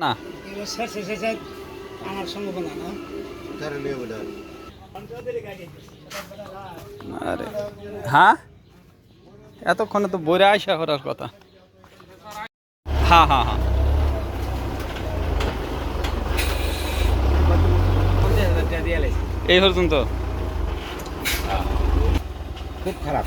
না। আমার আরে হ্যাঁ? এতক্ষণে তো বইরে আইসা করার কথা। হ্যাঁ হ্যাঁ হ্যাঁ। এই পর্যন্ত খুব খারাপ।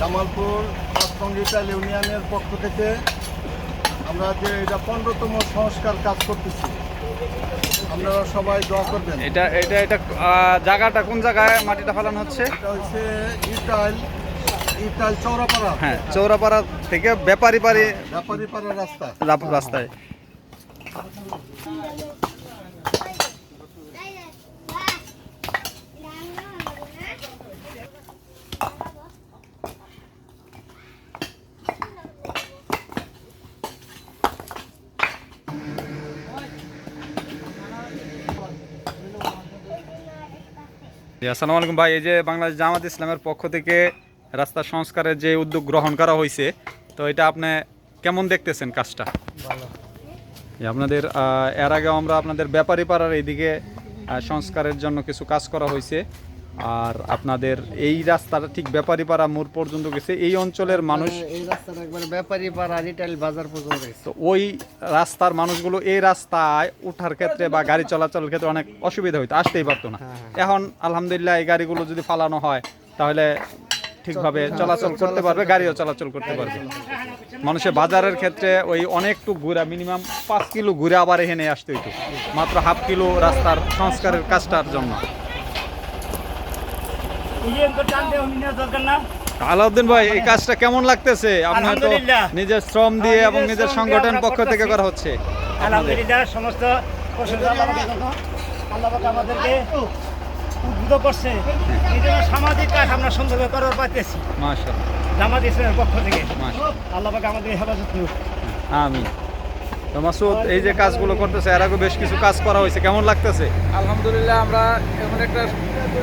জামালপুর সঙ্গীতাল ইউনিয়নের পক্ষ থেকে আমরা যে এটা পনেরোতম সংস্কার কাজ করতেছি আপনারা সবাই দোয়া করবেন। এটা এটা এটা জায়গাটা কোন জায়গায় মাটিটা ফেলানো হচ্ছে? এটা হচ্ছে ইটাইল ইটাইল চৌরাপাড়া। হ্যাঁ চৌরাপাড়া থেকে ব্যাপারী পাড়ি ব্যাপারীপাড়া রাস্তা। রাপ- রাস্তায়। আসসালামু আলাইকুম ভাই। এই যে বাংলাদেশ জামাত ইসলামের পক্ষ থেকে রাস্তা সংস্কারের যে উদ্যোগ গ্রহণ করা হয়েছে তো এটা আপনি কেমন দেখতেছেন কাজটা? আপনাদের এর আগে আমরা আপনাদের ব্যাপারী পাড়ার এইদিকে সংস্কারের জন্য কিছু কাজ করা হয়েছে। আর আপনাদের এই রাস্তাটা ঠিক ব্যাপারী পাড়া মোড় পর্যন্ত গেছে। এই অঞ্চলের মানুষ এই রাস্তাটা একবার ব্যাপারী পাড়া রিটেল বাজার পর্যন্ত গেছে। তো ওই রাস্তার মানুষগুলো এই রাস্তায় ওঠার ক্ষেত্রে বা গাড়ি চলাচলের ক্ষেত্রে অনেক অসুবিধা হইতো আসতেই পারতো না। এখন আলহামদুলিল্লাহ এই গাড়িগুলো যদি ফালানো হয় তাহলে ঠিকভাবে চলাচল করতে পারবে গাড়িও চলাচল করতে পারবে। মানুষের বাজারের ক্ষেত্রে ওই অনেকটু ঘুরা মিনিমাম পাঁচ কিলো ঘুরে আবার এখানে আসতে হইতো। মাত্র হাফ কিলো রাস্তার সংস্কারের কাজটার জন্য। আলাউদ্দিন ভাই এই কাজটা কেমন লাগতেছে? আপনি হয়তো আলহামদুলিল্লাহ। নিজের শ্রম দিয়ে এবং নিজের সংগঠন পক্ষ থেকে করা হচ্ছে। আলহামদুলিল্লাহ সমস্ত প্রশংসা আল্লাহর জন্য। আল্লাহ পাক আমাদেরকে উদ্বুদ্ধ করছে। এই জন্য সামাজিক কাজ আমরা সুন্দরভাবে করার পাইতেছি জামাত ইসলামের পক্ষ থেকে। মাশাআল্লাহ। আল্লাহ পাক আমাদের হেফাজত করুক। আমি তো মাসুদ এই যে কাজগুলো করতেছে এর আগে বেশ কিছু কাজ করা হয়েছে। কেমন লাগতেছে? আলহামদুলিল্লাহ আমরা এমন একটা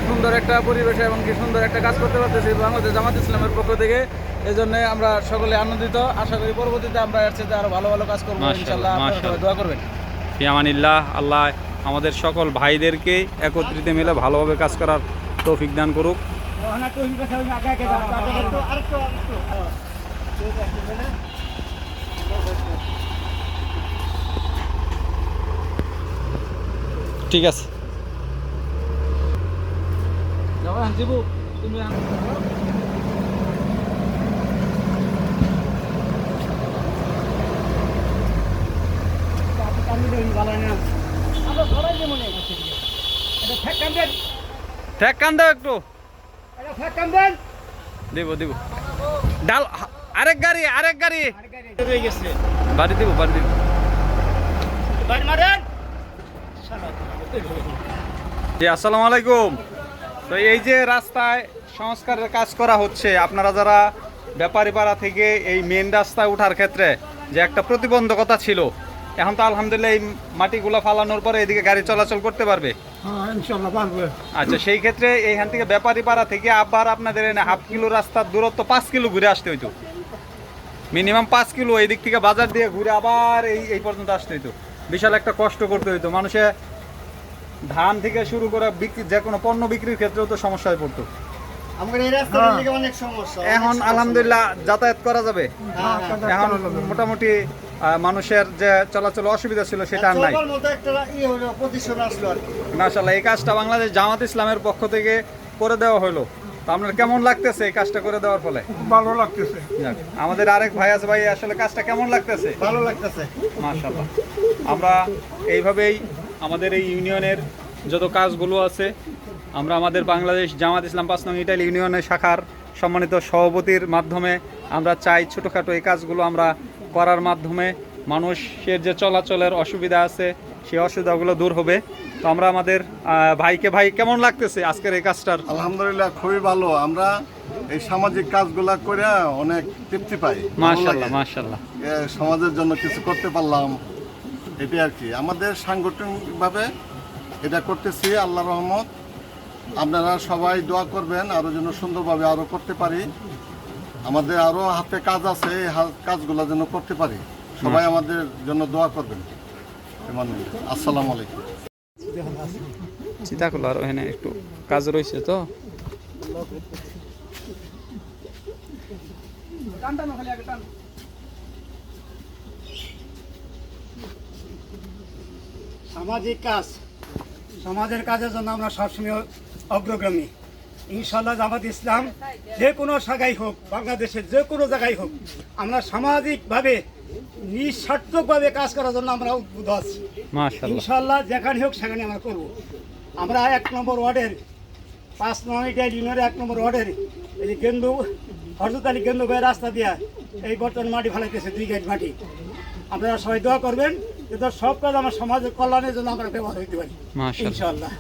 সুন্দর একটা পরিবেশে এবং কি সুন্দর একটা কাজ করতে পারতেছি বাংলাদেশ জামাত ইসলামের পক্ষ থেকে। এই জন্য আমরা সকলে আনন্দিত। আশা করি পরবর্তীতে আমরা এর সাথে আরও ভালো ভালো কাজ করব ইনশাল্লাহ। দোয়া করবেন। ফিয়ামানিল্লাহ আল্লাহ আমাদের সকল ভাইদেরকে একত্রিত মিলে ভালোভাবে কাজ করার তৌফিক দান করুক। ঠিক কঠিন কথা হইলে আগে আগে যাও। আরেকটু, আরেকটু, আরেকটু। ঠিক আছে যাবা জিবু তুমি আমি দেই ভালো না। আমরা ধরাই দেবো না। এটা ফেক কাম দেন। ঠেক কান দাও একটু। দিব দিব ডাল আরেক গাড়ি আরেক গাড়ি। বাড়ি দিব বাড়ি দিব। জি আসসালামু আলাইকুম তো এই যে রাস্তায় সংস্কারের কাজ করা হচ্ছে আপনারা যারা ব্যাপারী পাড়া থেকে এই মেন রাস্তায় ওঠার ক্ষেত্রে যে একটা প্রতিবন্ধকতা ছিল এখন তো আলহামদুলিল্লাহ এই মাটিগুলো ফালানোর পরে এদিকে গাড়ি চলাচল করতে পারবে? হ্যাঁ, পারবে। আচ্ছা সেই ক্ষেত্রে এইখান থেকে ব্যাপারী পাড়া থেকে আবার আপনাদের এনে হাফ কিলো রাস্তার দূরত্ব পাঁচ কিলো ঘুরে আসতে হইতো। মিনিমাম পাঁচ কিলো এই দিক থেকে বাজার দিয়ে ঘুরে আবার এই এই পর্যন্ত আসতে হইতো। বিশাল একটা কষ্ট করতে হইতো। মানুষে ধান থেকে শুরু করে বিক্রি যে কোনো পণ্য বিক্রির ক্ষেত্রেও তো সমস্যায় পড়তো। অনেক এখন আলহামদুলিল্লাহ যাতায়াত করা যাবে। হ্যাঁ, হ্যাঁ। এখন মোটামুটি মানুষের যে চলাচল অসুবিধা ছিল সেটা আর নাই। মাশাল্লাহ এই কাজটা বাংলাদেশ জামাত ইসলামের পক্ষ থেকে করে দেওয়া হলো। তো আপনার কেমন লাগতেছে এই কাজটা করে দেওয়ার ফলে? ভালো লাগতেছে। আমাদের আরেক ভাই আছে ভাই আসলে কাজটা কেমন লাগতেছে? ভালো লাগতেছে। মাশাল্লাহ আমরা এইভাবেই আমাদের এই ইউনিয়নের যত কাজগুলো আছে আমরা আমাদের বাংলাদেশ জামাত ইসলাম পাঁচ নং ইটালি ইউনিয়নের শাখার সম্মানিত সভাপতির মাধ্যমে আমরা চাই ছোটোখাটো এই কাজগুলো আমরা করার মাধ্যমে মানুষের যে চলাচলের অসুবিধা আছে সেই অসুবিধাগুলো দূর হবে। তো আমরা আমাদের ভাইকে ভাই কেমন লাগতেছে আজকের এই কাজটার? আলহামদুলিল্লাহ খুবই ভালো। আমরা এই সামাজিক কাজগুলা করে অনেক তৃপ্তি পাই। মাশাল্লাহ। মাশাল্লাহ সমাজের জন্য কিছু করতে পারলাম। এটি আর কি। আমাদের সাংগঠনিকভাবে এটা করতেছি আল্লাহ রহমত। আপনারা সবাই দোয়া করবেন আরও যেন সুন্দরভাবে আরও করতে পারি। আমাদের আরও হাতে কাজ আছে এই কাজগুলো যেন করতে পারি। সবাই আমাদের জন্য দোয়া করবেন। আসসালামু আলাইকুম। চিন্তা করল আর এখানে একটু কাজ রয়েছে তো? সামাজিক কাজ সমাজের কাজের জন্য আমরা সবসময় অগ্রগামী। ইনশাল্লাহ জামাত ইসলাম যে কোনো জায়গায় হোক বাংলাদেশের যে কোনো জায়গায় হোক আমরা সামাজিকভাবে নিঃস্বার্থকভাবে কাজ করার জন্য আমরা উদ্বুদ্ধ আছি। ইনশাল্লাহ যেখানে হোক সেখানে আমরা করব। আমরা এক নম্বর ওয়ার্ডের পাঁচ নয়টা ইউনিয়নের এক নম্বর ওয়ার্ডের এই গেন্দু হরজত আলী গেন্দু ভাইয়ের রাস্তা দিয়া এই বর্তমান মাটি ফেলাইতেছে দুই গাইড মাটি। আপনারা সবাই দোয়া করবেন যাতে সব কাজ আমার সমাজের কল্যাণের জন্য আমরা ব্যবহার হইতে পারি। ইনশাল্লাহ।